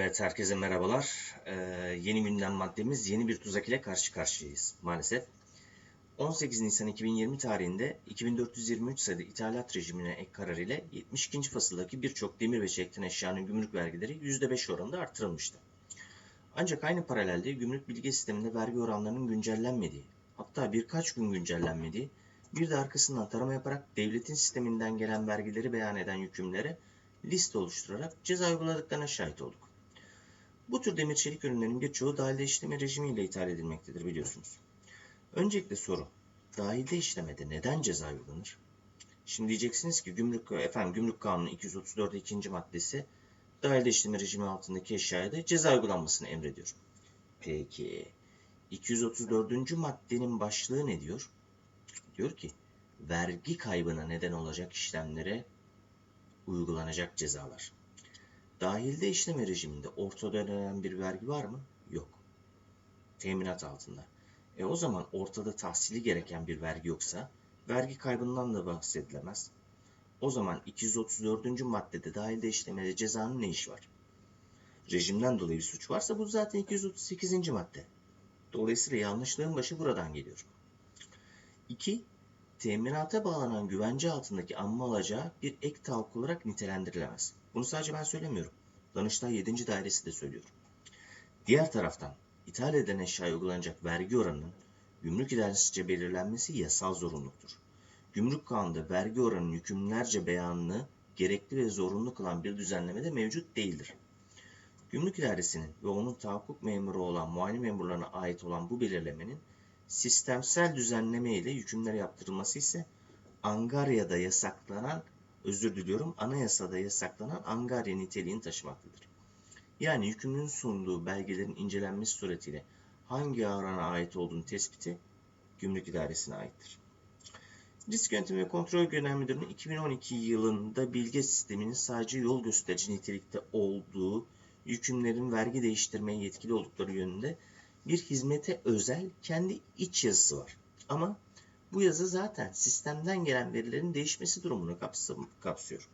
Evet, herkese merhabalar. Ee, yeni gündem maddemiz yeni bir tuzak ile karşı karşıyayız maalesef. 18 Nisan 2020 tarihinde 2423 sayılı ithalat rejimine ek karar ile 72. fasıldaki birçok demir ve çelikten eşyanın gümrük vergileri %5 oranında artırılmıştı. Ancak aynı paralelde gümrük bilgi sisteminde vergi oranlarının güncellenmediği, hatta birkaç gün güncellenmediği, bir de arkasından tarama yaparak devletin sisteminden gelen vergileri beyan eden yükümlere liste oluşturarak ceza uyguladıklarına şahit olduk. Bu tür demir çelik ürünlerin birçoğu dahilde işleme rejimiyle ithal edilmektedir biliyorsunuz. Öncelikle soru, dahilde işlemede neden ceza uygulanır? Şimdi diyeceksiniz ki gümrük, efendim, gümrük kanunu 234 ikinci maddesi dahilde işleme rejimi altındaki eşyaya da ceza uygulanmasını emrediyor. Peki 234. maddenin başlığı ne diyor? Diyor ki vergi kaybına neden olacak işlemlere uygulanacak cezalar. Dahilde işleme rejiminde ortada ödenen bir vergi var mı? Yok. Teminat altında. E o zaman ortada tahsili gereken bir vergi yoksa vergi kaybından da bahsedilemez. O zaman 234. maddede dahilde işlemede cezanın ne işi var? Rejimden dolayı bir suç varsa bu zaten 238. madde. Dolayısıyla yanlışlığın başı buradan geliyor. 2. Teminata bağlanan güvence altındaki anma alacağı bir ek tahakkuk olarak nitelendirilemez. Bunu sadece ben söylemiyorum. Danıştay 7. Dairesi de söylüyor. Diğer taraftan ithal edilen eşyaya uygulanacak vergi oranının gümrük idaresince belirlenmesi yasal zorunluluktur. Gümrük kanunda vergi oranının hükümlerce beyanını gerekli ve zorunlu kılan bir düzenleme de mevcut değildir. Gümrük idaresinin ve onun tahakkuk memuru olan muayene memurlarına ait olan bu belirlemenin sistemsel düzenleme ile yükümler yaptırılması ise Angarya'da yasaklanan, özür diliyorum, anayasada yasaklanan Angarya niteliğini taşımaktadır. Yani yükümlünün sunduğu belgelerin incelenmesi suretiyle hangi orana ait olduğunu tespiti gümrük idaresine aittir. Risk Yönetimi ve Kontrol Genel Müdürlüğü 2012 yılında bilge sisteminin sadece yol gösterici nitelikte olduğu yükümlerin vergi değiştirmeye yetkili oldukları yönünde bir hizmete özel kendi iç yazısı var. Ama bu yazı zaten sistemden gelen verilerin değişmesi durumunu kapsıyor.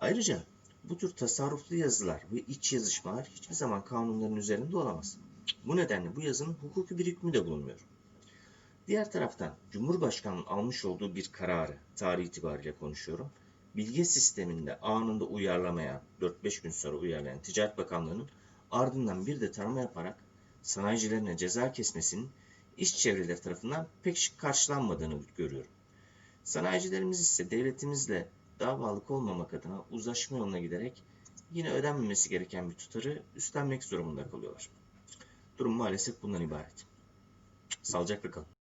Ayrıca bu tür tasarruflu yazılar ve iç yazışmalar hiçbir zaman kanunların üzerinde olamaz. Bu nedenle bu yazının hukuki bir hükmü de bulunmuyor. Diğer taraftan Cumhurbaşkanı'nın almış olduğu bir kararı, tarih itibariyle konuşuyorum, bilgi sisteminde anında uyarlamayan, 4-5 gün sonra uyarlayan Ticaret Bakanlığı'nın ardından bir de tarama yaparak sanayicilerine ceza kesmesinin iş çevreleri tarafından pek karşılanmadığını görüyorum. Sanayicilerimiz ise devletimizle davalık olmamak adına uzlaşma yoluna giderek yine ödenmemesi gereken bir tutarı üstlenmek zorunda kalıyorlar. Durum maalesef bundan ibaret. Sağlıcakla kalın.